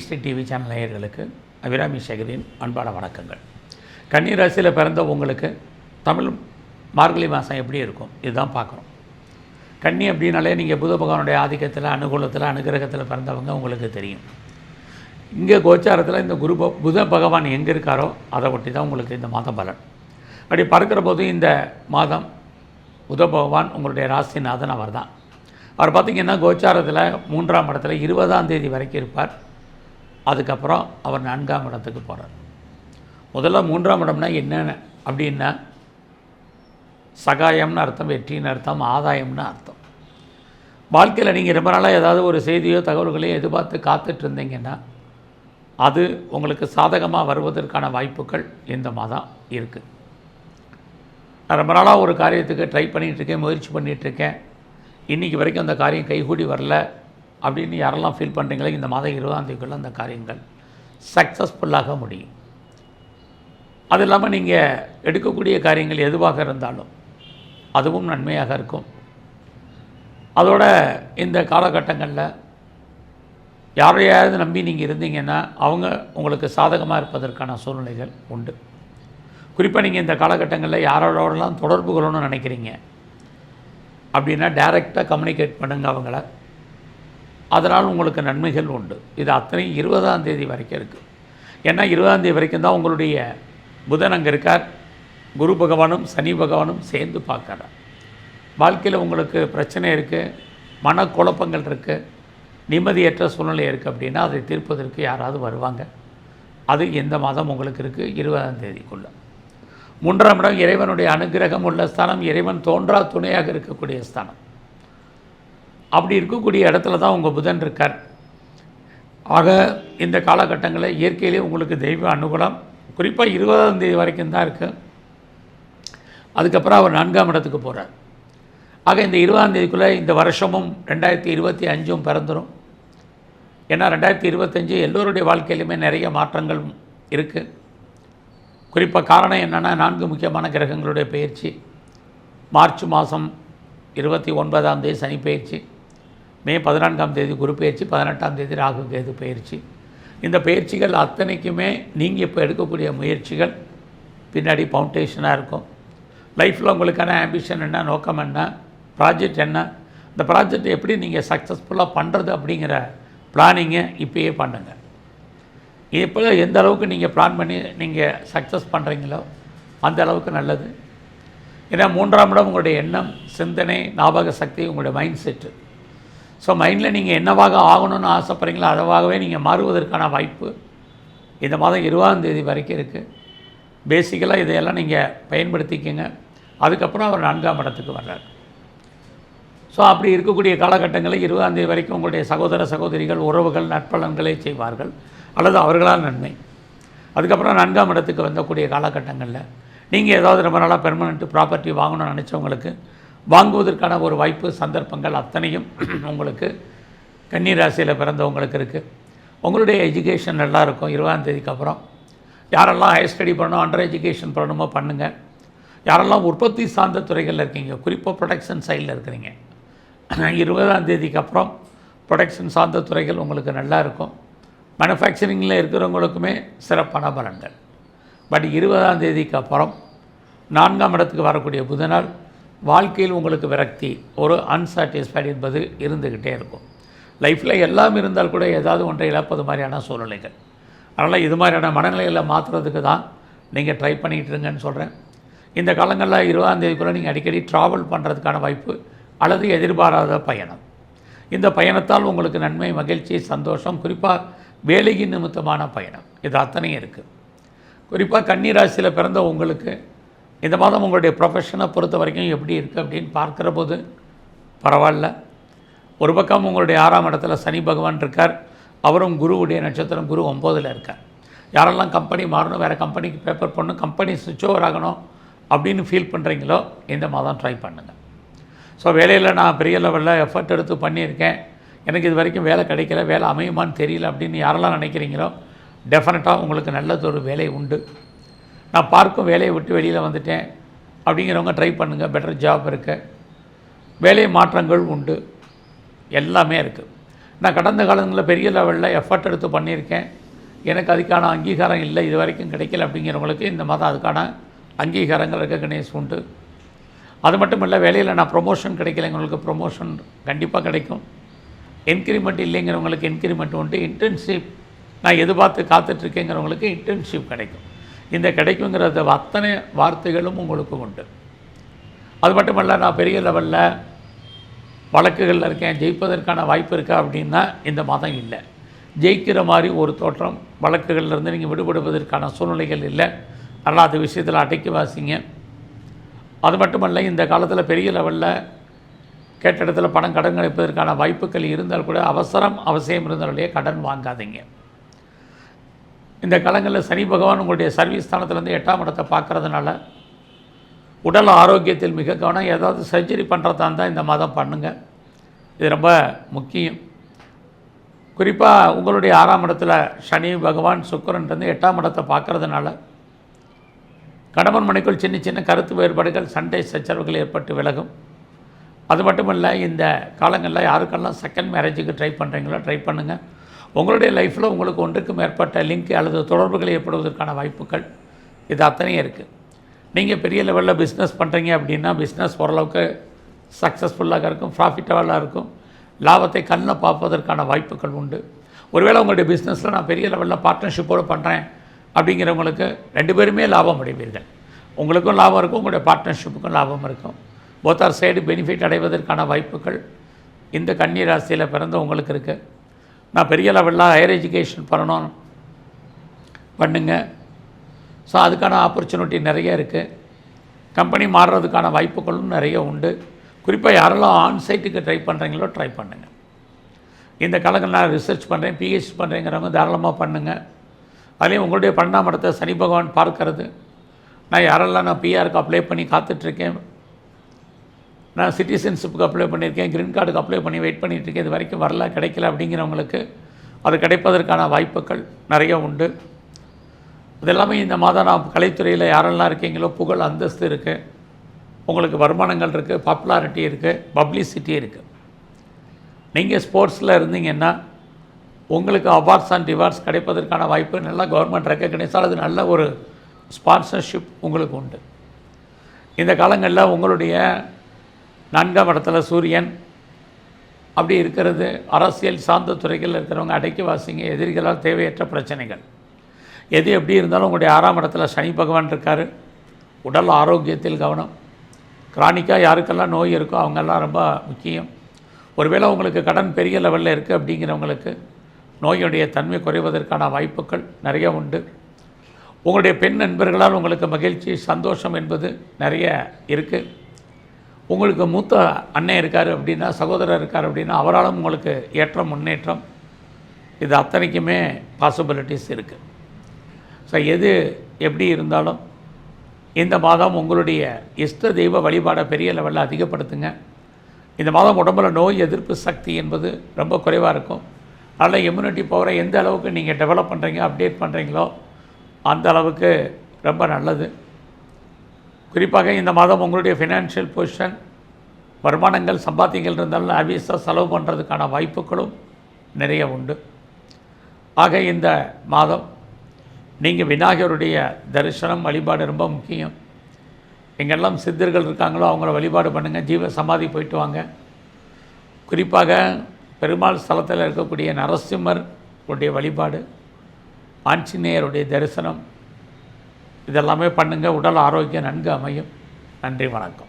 Sixty TV channel நேயர்களுக்கு அபிராமி சேகரின் அன்பான வணக்கங்கள். கன்னிராசியில் பிறந்த உங்களுக்கு தமிழ் மார்கழி மாதம் எப்படி இருக்கும்? இதுதான் பார்க்குறோம் கன்னி அப்படின்னாலே நீங்கள் புத பகவானுடைய ஆதிக்கத்தில் அனுகூலத்தில் அனுகிரகத்தில் பிறந்தவங்க உங்களுக்கு தெரியும். இங்கே கோச்சாரத்தில் இந்த குரு புத பகவான் எங்கே இருக்காரோ அதை ஒட்டி தான் உங்களுக்கு இந்த மாதம் பலன். அப்படி பறக்கிற போது இந்த மாதம் புத பகவான் உங்களுடைய ராசிநாதன் அவர் தான் அவர் பார்த்திங்கன்னா கோச்சாரத்தில் மூன்றாம் இடத்துல இருபதாம் தேதி வரைக்கும் இருப்பார். அதுக்கப்புறம் அவர் நான்காம் இடத்துக்கு போகிறார் முதல்ல மூன்றாம் இடம்னா என்னென்ன? அப்படின்னா சகாயம்னு அர்த்தம் வெற்றின்னு அர்த்தம் ஆதாயம்னு அர்த்தம். வாழ்க்கையில் நீங்கள் ரொம்ப நாளாக ஏதாவது ஒரு செய்தியோ தகவல்களையோ எதிர்பார்த்து காத்துட்டு இருந்தீங்கன்னா அது உங்களுக்கு சாதகமாக வருவதற்கான வாய்ப்புகள் இந்த மாதம் இருக்குது நான் ரொம்ப நாளாக ஒரு காரியத்துக்கு ட்ரை பண்ணிகிட்ருக்கேன் முயற்சி பண்ணிகிட்ருக்கேன் இன்றைக்கி வரைக்கும் அந்த காரியம் கைகூடி வரல. அப்படின்னு யாரெல்லாம் ஃபீல் பண்ணுறீங்களோ இந்த மாதம் இருபதாம் தேதிக்குள்ளே அந்த காரியங்கள் சக்ஸஸ்ஃபுல்லாக முடியும். அது இல்லாமல் நீங்கள் எடுக்கக்கூடிய காரியங்கள் எதுவாக இருந்தாலும் அதுவும் நன்மையாக இருக்கும். அதோட இந்த காலகட்டங்களில் யாரையாவது நம்பி நீங்கள் இருந்தீங்கன்னா அவங்க உங்களுக்கு சாதகமாக இருப்பதற்கான சூழ்நிலைகள் உண்டு. குறிப்பாக நீங்கள் இந்த காலகட்டங்களில் யாரோடலாம் தொடர்பு கொள்ளணும்னு நினைக்கிறீங்க அப்படின்னா டைரெக்டாக கம்யூனிகேட் பண்ணுங்க அவங்கள. அதனால் உங்களுக்கு நன்மைகள் உண்டு. இது அத்தனை இருபதாம் தேதி வரைக்கும் இருக்குது ஏன்னா இருபதாம் தேதி வரைக்கும் தான் உங்களுடைய புதன் அங்கே இருக்கார். குரு பகவானும் சனி பகவானும் சேர்ந்து பார்க்குறார். வாழ்க்கையில் உங்களுக்கு பிரச்சனை இருக்குது மனக்குழப்பங்கள் இருக்குது நிம்மதியற்ற சூழ்நிலை இருக்குது அப்படின்னா அதை தீர்ப்பதற்கு யாராவது வருவாங்க. அது எந்த மாதம் உங்களுக்கு இருக்குது இருபதாம் தேதிக்குள்ளே. மூன்றாம் இடம் இறைவனுடைய அனுகிரகம் உள்ள ஸ்தானம் இறைவன் தோன்றா துணையாக இருக்கக்கூடிய ஸ்தானம். அப்படி இருக்கக்கூடிய இடத்துல தான் உங்கள் புதன் இருக்கார். ஆக இந்த காலகட்டங்களில் இயற்கையிலே உங்களுக்கு தெய்வ அனுகூலம். குறிப்பாக இருபதாம் தேதி வரைக்கும் தான் இருக்குது அதுக்கப்புறம் அவர் நான்காம் இடத்துக்கு போகிறார் ஆக இந்த இருபதாம் தேதிக்குள்ளே இந்த வருஷமும் ரெண்டாயிரத்தி இருபத்தி அஞ்சும் பிறந்துடும் ஏன்னா ரெண்டாயிரத்தி இருபத்தஞ்சு எல்லோருடைய வாழ்க்கையிலுமே நிறைய மாற்றங்கள் இருக்குது குறிப்பாக காரணம் என்னென்னா நான்கு முக்கியமான கிரகங்களுடைய பயிற்சி. மார்ச் மாதம் இருபத்தி ஒன்பதாம் தேதி சனி பயிற்சி. மே பதினான்காம் தேதி குரு பயிற்சி பதினெட்டாம் தேதி ராகு கேது பயிற்சி. இந்த பயிற்சிகள் அத்தனைக்குமே நீங்கள் இப்போ எடுக்கக்கூடிய முயற்சிகள். பின்னாடி ஃபவுண்டேஷனாக இருக்கும். லைஃப்பில் உங்களுக்கான ஆம்பிஷன் என்ன நோக்கம் என்ன ப்ராஜெக்ட் என்ன இந்த ப்ராஜெக்ட் எப்படி நீங்கள் சக்ஸஸ்ஃபுல்லாக பண்ணுறது அப்படிங்கிற பிளானிங்கை இப்போயே பண்ணுங்கள் இப்போ எந்த அளவுக்கு நீங்கள் பிளான் பண்ணி நீங்கள் சக்ஸஸ் பண்ணுறீங்களோ அந்த அளவுக்கு நல்லது. ஏன்னா மூன்றாம் இடம் உங்களுடைய எண்ணம் சிந்தனை ஞாபக சக்தி உங்களுடைய மைண்ட் செட்டு ஸோ மைண்டில் நீங்கள் என்னவாக ஆகணும்னு ஆசைப்பட்றீங்களோ அதுவாகவே நீங்கள் மாறுவதற்கான வாய்ப்பு இந்த மாதம் இருபதாம் தேதி வரைக்கும் இருக்குது பேசிக்கலாக இதையெல்லாம் நீங்கள் பயன்படுத்திக்கங்க. அதுக்கப்புறம் அவர் நான்காம் இடத்துக்கு வர்றார். ஸோ அப்படி இருக்கக்கூடிய காலகட்டங்களில் இருபதாம் தேதி வரைக்கும் உங்களுடைய சகோதர சகோதரிகள் உறவுகள் நட்பலன்களை செய்வார்கள். அல்லது அவர்களால் நன்மை. அதுக்கப்புறம் நான்காம் இடத்துக்கு வந்தக்கூடிய காலகட்டங்களில் நீங்கள் ஏதாவது ரொம்ப நாளாக பெர்மனெண்ட் ப்ராப்பர்ட்டி வாங்கணும்னு நினச்சவங்களுக்கு வாங்குவதற்கான ஒரு வாய்ப்பு சந்தர்ப்பங்கள் அத்தனையும் உங்களுக்கு கன்னி ராசியில் பிறந்தவங்களுக்கு இருக்குது உங்களுடைய எஜுகேஷன் நல்லா இருக்கும். இருபதாம் தேதிக்கு அப்புறம் யாரெல்லாம் ஹையர் ஸ்டடி பண்ணணும் அண்டர் எஜுகேஷன் பண்ணணுமோ பண்ணுங்கள் யாரெல்லாம் உற்பத்தி சார்ந்த துறைகளில் இருக்கீங்க குறிப்பாக ப்ரொடக்ஷன் சைடில் இருக்கிறீங்க. இருபதாம் தேதிக்கு அப்புறம் ப்ரொடக்ஷன் சார்ந்த துறைகள் உங்களுக்கு நல்லா இருக்கும். மேனுஃபேக்சரிங்கில் இருக்கிறவங்களுக்குமே சிறப்பான பலன்கள். பட் இருபதாம் தேதிக்கு அப்புறம் நான்காம் இடத்துக்கு வரக்கூடிய புதனால் வாழ்க்கையில் உங்களுக்கு விரக்தி ஒரு அன்சாட்டிஸ்ஃபைடு என்பது இருந்துக்கிட்டே இருக்கும். லைஃப்பில் எல்லாம் இருந்தால் கூட ஏதாவது ஒன்றை இழப்பது மாதிரியான சூழ்நிலைகள். அதனால் இது மாதிரியான மனநிலைகளை மாற்றுறதுக்கு தான் நீங்கள் ட்ரை பண்ணிகிட்டு இருங்கன்னு சொல்கிறேன் இந்த காலங்களில் இருபதாந்தேதிக்குள்ளே நீங்கள் அடிக்கடி ட்ராவல் பண்ணுறதுக்கான வாய்ப்பு அல்லது எதிர்பாராத பயணம். இந்த பயணத்தால் உங்களுக்கு நன்மை மகிழ்ச்சி சந்தோஷம் குறிப்பாக வேலையின் நிமித்தமான பயணம். இது அத்தனையும் இருக்குது குறிப்பாக கன்னிராசியில் பிறந்த உங்களுக்கு இந்த மாதம் உங்களுடைய ப்ரொஃபஷனை பொறுத்த வரைக்கும் எப்படி இருக்குது அப்படின்னு பார்க்குற போது பரவாயில்ல. ஒரு பக்கம் உங்களுடைய ஆறாம் இடத்துல சனி பகவான் இருக்கார். அவரும் குருவுடைய நட்சத்திரம் குரு ஒம்போதில் இருக்கார். யாரெல்லாம் கம்பெனி மாறணும் வேறு கம்பெனிக்கு பேப்பர் பண்ணணும் கம்பெனி சுவிட்ச் ஓவர் ஆகணும் அப்படின்னு ஃபீல் பண்ணுறீங்களோ இந்த மாதம் ட்ரை பண்ணுங்கள் ஸோ வேலையில் நான் பெரிய லெவலில் எஃபர்ட் எடுத்து பண்ணியிருக்கேன். எனக்கு இது வரைக்கும் வேலை கிடைக்கல வேலை அமையுமான்னு தெரியல அப்படின்னு யாரெல்லாம் நினைக்கிறீங்களோ டெஃபினட்டாக உங்களுக்கு நல்லதொரு வேலை உண்டு. நான் பார்க்கும் வேலையை விட்டு வெளியில் வந்துட்டேன். அப்படிங்கிறவங்க ட்ரை பண்ணுங்கள் பெட்டர் ஜாப் இருக்குது வேலை மாற்றங்கள் உண்டு. எல்லாமே இருக்குது நான் கடந்த காலங்களில் பெரிய லெவலில் எஃபர்ட் எடுத்து பண்ணியிருக்கேன். எனக்கு அதுக்கான அங்கீகாரம் இல்லை இது வரைக்கும் கிடைக்கல அப்படிங்கிறவங்களுக்கு இந்த மாதம் அதுக்கான அங்கீகாரங்கள் ரெக்கக்னைஸ் உண்டு. அது மட்டும் இல்லை வேலையில் நான் ப்ரொமோஷன் கிடைக்கலைங்கிறவங்களுக்கு ப்ரொமோஷன் கண்டிப்பாக கிடைக்கும். இன்க்ரிமெண்ட் இல்லைங்கிறவங்களுக்கு இன்க்ரிமெண்ட் உண்டு. இன்டர்ன்ஷிப் நான் எதிர்பார்த்து காத்துட்ருக்கேங்கிறவங்களுக்கு இன்டர்ன்ஷிப் கிடைக்கும். இந்த கிடைக்குங்கிற அத்தனை வார்த்தைகளும் உங்களுக்கு உண்டு. அது மட்டுமல்ல நான் பெரிய லெவலில் வழக்குகளில் இருக்கேன். ஜெயிப்பதற்கான வாய்ப்பு இருக்கா அப்படின்னா இந்த மாதம் இல்லை. ஜெயிக்கிற மாதிரி ஒரு தோற்றம் வழக்குகள்லேருந்து நீங்கள் விடுபடுவதற்கான சூழ்நிலைகள் இல்லை. அதனால் அது விஷயத்தில் அடக்கி வாசிங்க. அது மட்டுமல்ல இந்த காலத்தில் பெரிய லெவலில் கேட்ட இடத்துல பணம் கடன் கிடைப்பதற்கான வாய்ப்புகள் இருந்தால் கூட அவசரம் அவசியம் இருந்தாலே கடன் வாங்காதீங்க. இந்த காலங்களில் சனி பகவான் உங்களுடைய சர்வீஸ் ஸ்தானத்துலேருந்து எட்டாம் இடத்தை பார்க்குறதுனால உடல் ஆரோக்கியத்தில் மிக கவனம் ஏதாவது சர்ஜரி பண்ணுறதா இருந்தால் இந்த மாதம் பண்ணுங்கள் இது ரொம்ப முக்கியம். குறிப்பாக உங்களுடைய ஆறாம் இடத்துல சனி பகவான் சுக்கரன்றது எட்டாம் இடத்தை பார்க்குறதுனால கணவன் மனைக்குள் சின்ன சின்ன கருத்து வேறுபாடுகள் சண்டை சச்சரவுகள் ஏற்பட்டு விலகும். அது மட்டும் இல்லை இந்த காலங்களில் யாருக்கெல்லாம் செகண்ட் மேரேஜுக்கு ட்ரை பண்ணுறீங்களோ ட்ரை பண்ணுங்கள் உங்களுடைய லைஃப்பில் உங்களுக்கு ஒன்றுக்கு மேற்பட்ட லிங்க் அல்லது தொடர்புகள் ஏற்படுவதற்கான வாய்ப்புகள் இது அத்தனையும் இருக்குது நீங்கள் பெரிய லெவலில் பிஸ்னஸ் பண்ணுறீங்க அப்படின்னா பிஸ்னஸ் ஓரளவுக்கு சக்ஸஸ்ஃபுல்லாக இருக்கும் ப்ராஃபிட்டபுளாக இருக்கும். லாபத்தை கண்ணில் பார்ப்பதற்கான வாய்ப்புகள் உண்டு. ஒருவேளை உங்களுடைய பிஸ்னஸில் நான் பெரிய லெவலில் பார்ட்னர்ஷிப்போடு பண்ணுறேன் அப்படிங்கிறவங்களுக்கு ரெண்டு பேருமே லாபம் அடைவீர்கள். உங்களுக்கும் லாபம் இருக்கும் உங்களுடைய பார்ட்னர்ஷிப்புக்கும் லாபம் இருக்கும். போத்தார் சைடு பெனிஃபிட் அடைவதற்கான வாய்ப்புகள் இந்த கன்னி ராசியில் பிறந்த உங்களுக்கு இருக்குது நான் பெரிய லெவலில் ஹையர் எஜுகேஷன் பண்ணணும். பண்ணுங்க. ஸோ அதுக்கான ஆப்பர்ச்சுனிட்டி நிறைய இருக்குது கம்பெனி மாறுறதுக்கான வாய்ப்புகளும் நிறைய உண்டு. குறிப்பாக யாரெல்லாம் ஆன் சைட்டுக்கு ட்ரை பண்ணுறீங்களோ ட்ரை பண்ணுங்கள் இந்த காலங்கள் நான் ரிசர்ச் பண்ணுறேன் பிஹெச் பண்ணுறேங்கிறவங்க தாராளமாக பண்ணுங்கள் அதுலேயும் உங்களுடைய பண்ணாமடத்தை சனி பகவான் பார்க்கறது. நான் யாரெல்லாம் நான் பிஆருக்கு அப்ளை பண்ணி காத்துட்ருக்கேன் நான் சிட்டிசன்ஷிப்புக்கு அப்ளை பண்ணியிருக்கேன் க்ரீன் கார்டுக்கு அப்ளை பண்ணி வெயிட் பண்ணிகிட்ருக்கேன் இது வரைக்கும் வரல கிடைக்கல அப்படிங்கிறவங்களுக்கு அது கிடைப்பதற்கான வாய்ப்புகள் நிறைய உண்டு. இதெல்லாமே இந்த மாதம் நான் கலைத்துறையில் யாரெல்லாம் இருக்கீங்களோ புகழ் அந்தஸ்து இருக்குது உங்களுக்கு வருமானங்கள் இருக்குது பாப்புலாரிட்டி இருக்குது பப்ளிசிட்டி இருக்குது நீங்கள் ஸ்போர்ட்ஸில் இருந்தீங்கன்னா உங்களுக்கு அவார்ட்ஸ் அண்ட் ரிவார்ட்ஸ் கிடைப்பதற்கான வாய்ப்பு நல்லா கவர்மெண்ட் ரெக்கக்னைஸ் அது நல்ல ஒரு ஸ்பான்சர்ஷிப் உங்களுக்கு உண்டு. இந்த காலங்களில் உங்களுடைய நான்காம் இடத்துல சூரியன். அப்படி இருக்கிறது அரசியல் சார்ந்த துறைகளில் இருக்கிறவங்க அடக்கி வாசிங்க எதிரிகளால் தேவையற்ற பிரச்சனைகள். எது எப்படி இருந்தாலும் உங்களுடைய ஆறாம் இடத்துல சனி பகவான் இருக்கார். உடல் ஆரோக்கியத்தில் கவனம். கிரானிக்காக யாருக்கெல்லாம் நோய் இருக்கோ அவங்கெல்லாம் ரொம்ப முக்கியம். ஒருவேளை உங்களுக்கு கடன் பெரிய லெவலில் இருக்குது அப்படிங்கிறவங்களுக்கு நோயுடைய தன்மை குறைவதற்கான வாய்ப்புகள் நிறைய உண்டு. உங்களுடைய பெண் நண்பர்களால் உங்களுக்கு மகிழ்ச்சி சந்தோஷம் என்பது நிறைய இருக்குது உங்களுக்கு மூத்த அண்ணன் இருக்கார் அப்படின்னா சகோதரர் இருக்கார் அப்படின்னா அவராலும் உங்களுக்கு ஏற்றம் முன்னேற்றம். இது அத்தனைக்குமே பாசிபிலிட்டிஸ் இருக்குது ஸோ எது எப்படி இருந்தாலும் இந்த மாதம் உங்களுடைய இஷ்ட தெய்வ வழிபாடை பெரிய லெவலில் அதிகப்படுத்துங்க. இந்த மாதம் உடம்புல நோய் எதிர்ப்பு சக்தி என்பது ரொம்ப குறைவாக இருக்கும். அதனால் இம்யூனிட்டி பவரை எந்த அளவுக்கு நீங்கள் டெவலப் பண்ணுறீங்க அப்டேட் பண்ணுறீங்களோ அந்த அளவுக்கு ரொம்ப நல்லது. குறிப்பாக இந்த மாதம் உங்களுடைய ஃபினான்ஷியல் பொசிஷன் வருமானங்கள் சம்பாத்தியங்கள் இருந்தாலும் ஆபியஸாக செலவு பண்ணுறதுக்கான வாய்ப்புகளும் நிறைய உண்டு. ஆக இந்த மாதம் நீங்கள் விநாயகருடைய தரிசனம் வழிபாடு ரொம்ப முக்கியம். எங்கெல்லாம் சித்தர்கள் இருக்காங்களோ அவங்கள வழிபாடு பண்ணுங்கள் ஜீவ சமாதி போயிட்டு வாங்க. குறிப்பாக பெருமாள் ஸ்தலத்தில் இருக்கக்கூடிய நரசிம்மர் உடைய வழிபாடு ஆஞ்சநேயருடைய தரிசனம் இதெல்லாமே பண்ணுங்கள் உடல் ஆரோக்கியம் நன்கு அமையும். நன்றி வணக்கம்.